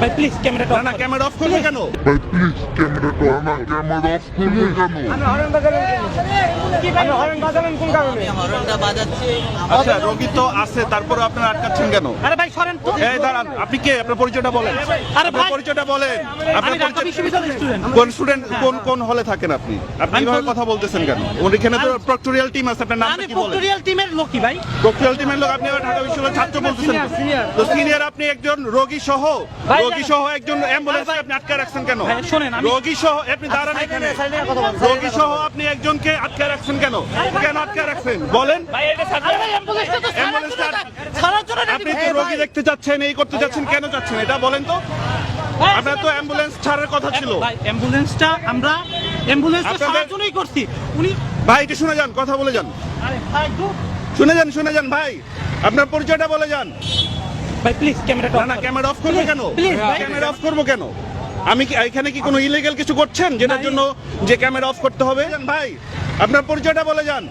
ভাই প্লিজ ক্যামেরাটা না না ক্যামেরা অফ করবে কেন? ভাই প্লিজ ক্যামেরাটা আমার ক্যামেরা অফ করবে কেন? হরনটা বাজাচ্ছি। আচ্ছা রোগী তো আছে তারপরে আপনারা আটকাচ্ছেন কেন? আরে ভাই সরেন তো। এই দাঁড়ান আপনি কে? আপনার পরিচয়টা বলেন। আরে ভাই- পরিচয়টা বলেন। আমি আপনার ঢাকা বিশ্ববিদ্যালয়ের স্টুডেন্ট কোন স্টুডেন্ট কোন কোন হলে থাকেন আপনি? আপনি আমি এইভাবে কথা বলতেছেন কেন? ওখানে তো আমি- প্রক্টোরিয়াল টিম আছে আপনার আমি কি বলেন? প্রক্টোরিয়াল টিমের লোকই ভাই। প্রক্টোরিয়াল টিমের লোক আপনি আবার ঢাকা বিশ্ববিদ্যালয়ের ছাত্র বলতেছেন। তো। সিনিয়র আপনি একজন রোগী সহ রোগী সহ একজন অ্যাম্বুলেন্স আপনি আটকে রাখছেন কেন? ভাই, শোনেন, আমি- রোগী সহ আপনি দাঁড়ান এখানে। রোগী সহ আপনি একজনকে আটকে রাখছেন কেন? কেন আটকে রাখছেন? বলেন। ভাই এটা আরে ভাই অ্যাম্বুলেন্সটা তো ছাড়ার অ্যাম্বুলেন্সটা জন্য ছাড়ার জন্য আপনি তো রোগী দেখতে যাচ্ছেন এই করতে যাচ্ছেন কেন যাচ্ছেন এটা বলেন তো। আপনার তো অ্যাম্বুলেন্স ছাড়ার কথা ছিল। অ্যাম্বুলেন্সটা আমরা অ্যাম্বুলেন্সটা আপনাদের- ছাড়ার জন্যই করছি। উনি ভাই একটু শুনে যান কথা বলে যান। আরে ভাই একটু শুনে যান শুনে যান ভাই। আপনার পরিচয়টা বলে যান। ভাই প্লিজ ক্যামেরাটা না না ক্যামেরা অফ করবে কেন? ক্যামেরা অফ করব কেন? আমি কি এখানে কি কোনো ইলিগাল কিছু করছেন? যেটার জন্য যে ক্যামেরা অফ করতে হবে? ভাই। আপনার পরিচয়টা বলে যান।